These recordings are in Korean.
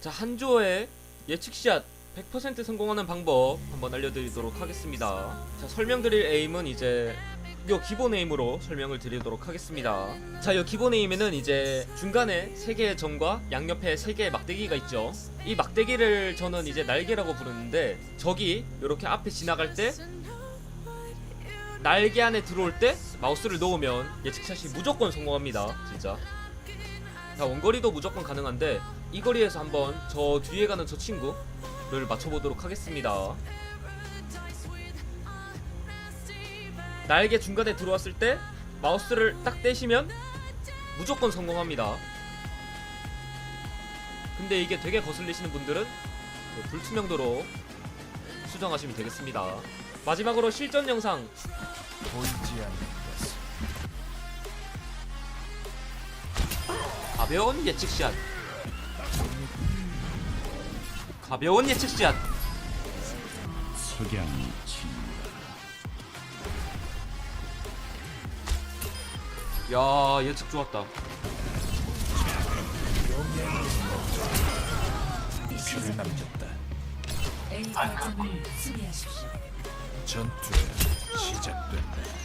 자 한조의 예측샷 100% 성공하는 방법 한번 알려드리도록 하겠습니다. 자 설명드릴 에임은 이제 요 기본 에임으로 설명을 드리도록 하겠습니다. 자, 요 기본 에임에는 이제 중간에 세 개의 점과 양옆에 세 개의 막대기가 있죠. 이 막대기를 저는 이제 날개라고 부르는데 적이 이렇게 앞에 지나갈 때 날개 안에 들어올 때 마우스를 놓으면 예측샷이 무조건 성공합니다. 진짜. 자, 원거리도 무조건 가능한데 이 거리에서 한번 저 뒤에 가는 저 친구를 맞춰보도록 하겠습니다. 날개 중간에 들어왔을 때 마우스를 딱 떼시면 무조건 성공합니다. 근데 이게 되게 거슬리시는 분들은 그 불투명도로 수정하시면 되겠습니다. 마지막으로 실전 영상 보이지 않는 가벼운 예측샷 가벼운 예측샷 석양이 친다 야 예측 좋았다. 표를 남겼다. A 거점을 수비하십시오. 전투가 시작된다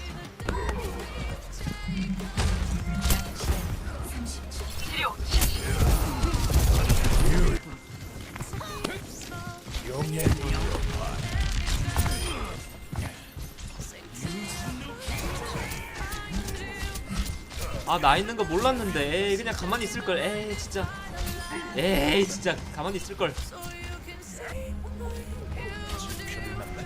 아 나 있는 거 몰랐는데. 에이 그냥 가만히 있을 걸. 에이 진짜. 에이 진짜 가만히 있을걸. 표를 남겼다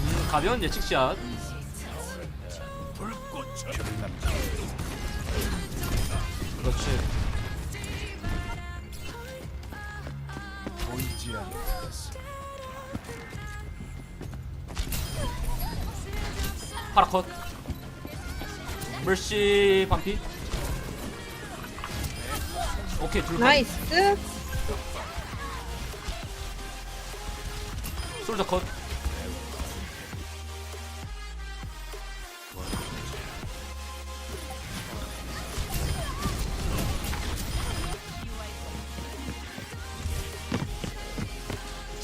음, 가벼운 예측샷 그렇지 보이지 것을 파라컷 mercy 반피 오케이 둘 컷. 나이스. 솔저 컷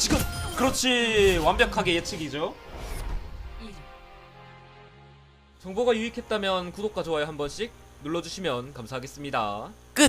지금 그렇지 완벽하게 예측이죠. 정보가 유익했다면 구독과 좋아요 한 번씩 눌러주시면 감사하겠습니다. 끝